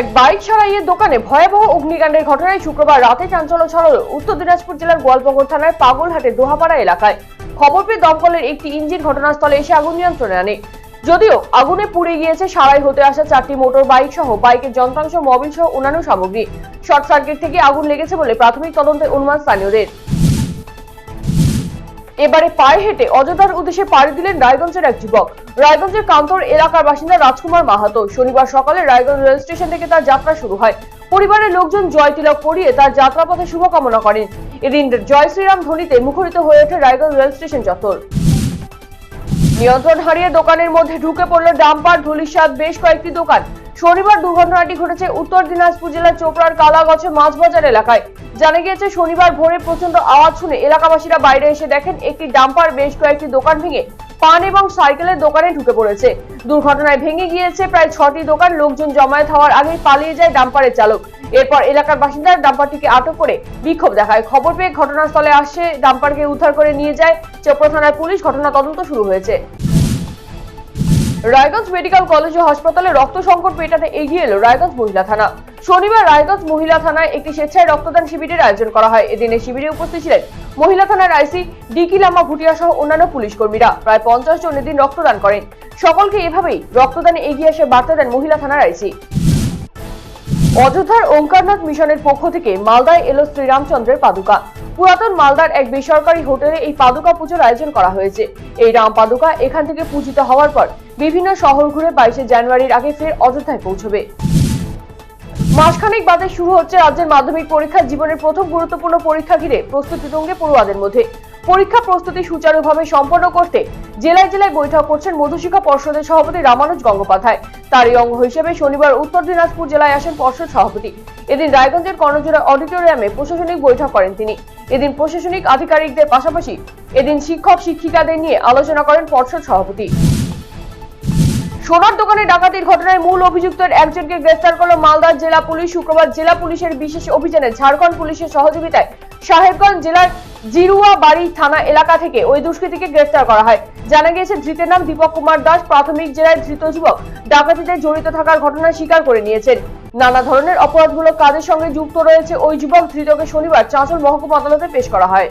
এক বাইক সারাইয়ের দোকানে ভয়াবহ অগ্নিকাণ্ডের ঘটনায় শুক্রবার রাতে চাঞ্চল্য ছড়ালো। উত্তর দিনাজপুর জেলার গোয়ালপঙ্গর থানার পাগলহাটের দোহাপাড়া এলাকায়। খবর পেয়ে দমকলের একটি ইঞ্জিন ঘটনাস্থলে এসে আগুন নিয়ন্ত্রণে আনে। যদিও আগুনে পুড়ে গিয়েছে, সারাই হতে আসা চারটি মোটর, বাইক সহ বাইকের যন্ত্রাংশ, মোবিল সহ অন্যান্য সামগ্রী। শর্ট সার্কিট থেকে আগুন লেগেছে বলে প্রাথমিক তদন্তে অনুমান স্থানীয়দের। এবারে পায়ে হেঁটে অযোধ্যার উদ্দেশ্যে পাড়ি দিলেন রায়গঞ্জের এক যুবক। রায়গঞ্জের কান্তর এলাকার বাসিন্দা রাজকুমার মাহাতো। শনিবার সকালে রায়গঞ্জ রেল স্টেশন থেকে তার যাত্রা শুরু হয়। পরিবারের লোকজন জয় তিলক পরিয়ে তার যাত্রাপথে শুভকামনা করেন। এদিন জয় শ্রীরাম ধ্বনিতে মুখরিত হয়ে ওঠে রায়গঞ্জ রেল স্টেশন চত্বর। নিয়ন্ত্রণ হারিয়ে দোকানের মধ্যে ঢুকে পড়ল ডাম্পার ধুলিসাদ বেশ কয়েকটি দোকান। শনিবার দুর্ঘটনাটি ঘটেছে উত্তর দিনাজপুর জেলার চোপড়ার কালাগছে মাছ বাজার এলাকায়। জানা গিয়েছে, শনিবার ভোরে প্রচণ্ড আওয়াজ শুনে এলাকাবাসীরা বাইরে এসে দেখেন, একটি ডাম্পার, বেশ কয়েকটি দোকান ভেঙে পান এবং সাইকেলের দোকানে ঢুকে পড়েছে। দুর্ঘটনায় ভেঙে গিয়েছে প্রায় ছটি দোকান, লোকজন জমায়েত হওয়ার আগেই পালিয়ে যায় ডাম্পারের চালক। এরপর এলাকার বাসিন্দারা ডাম্পারটিকে আটক করে বিক্ষোভ দেখায়। খবর পেয়ে ঘটনাস্থলে আসে, ডাম্পারকে উদ্ধার করে নিয়ে যায়। চোপড়া থানার পুলিশ ঘটনা তদন্ত শুরু হয়েছে। রায়গঞ্জ মেডিকেল কলেজ ও হাসপাতালে রক্ত সংকট মেটাতে এগিয়ে এলো রায়গঞ্জ মহিলা থানা। শনিবার রায়গঞ্জ মহিলা থানায় একটি স্বেচ্ছায় রক্তদান শিবিরের আয়োজন করা হয়। এদিনে শিবিরে উপস্থিত ছিলেন মহিলা থানার আইসি ডিকি লামা ভুটিয়া সহ অন্যান্য পুলিশ কর্মীরা। প্রায় পঞ্চাশ জন এদিন রক্তদান করেন। সকলকে এভাবেই রক্তদানে এগিয়ে আসে বার্তা দেন মহিলা থানার আইসি। অযোধ্যার ওঙ্কারনাথ মিশনের পক্ষ থেকে মালদায় এলো শ্রীরামচন্দ্রের পাদুকা। পুরাতন মালদার এক বেসরকারি হোটেলে এই পাদুকা পুজোর আয়োজন করা হয়েছে। এই রাম পাদুকা এখান থেকে পূজিত হওয়ার পর বিভিন্ন শহর ঘুরে বাইশে জানুয়ারির আগে ফের অযোধ্যায় পৌঁছবে। মাসখানেক বাদে শুরু হচ্ছে রাজ্যের মাধ্যমিক পরীক্ষা জীবনের প্রথম গুরুত্বপূর্ণ পরীক্ষা ঘিরে প্রস্তুতি তুঙ্গে পড়ুয়াদের মধ্যে। পরীক্ষা প্রস্তুতি সুচারুভাবে সম্পন্ন করতে জেলায় জেলায় বৈঠক করছেন মধুশিক্ষা পর্ষদের সভাপতি রামানুজ গঙ্গোপাধ্যায়। তারই অঙ্গ হিসেবে শনিবার উত্তর দিনাজপুর জেলায় আসেন পর্ষদ সভাপতি। এদিন রায়গঞ্জের কর্ণজোড়া অডিটোরিয়ামে প্রশাসনিক বৈঠক করেন তিনি। এদিন প্রশাসনিক আধিকারিকদের পাশাপাশি এদিন শিক্ষক শিক্ষিকাদের নিয়ে আলোচনা করেন পর্ষদ সভাপতি। সোনার দোকানে ডাকাতির ঘটনায় মূল অভিযুক্তের একজনকে গ্রেফতার করল মালদার জেলা পুলিশ। শুক্রবার জেলা পুলিশের বিশেষ অভিযানে ঝাড়খণ্ড পুলিশের সহযোগিতায় সাহেবগঞ্জ জেলার জিরুয়া বাড়ি থানা এলাকা থেকে ওই দুষ্কৃতীকে গ্রেফতার করা হয়। জানা গিয়েছে, ধৃতের নাম দীপক কুমার দাস, প্রাথমিক জেলায় ধৃত যুবক। ডাকাতিতে জড়িত থাকার ঘটনা স্বীকার করে নিয়েছেন। নানা ধরনের অপরাধমূলক কাজের সঙ্গে যুক্ত রয়েছে ওই যুবক। ধৃতকে শনিবার চাঁচল মহকুমা আদালতে পেশ করা হয়।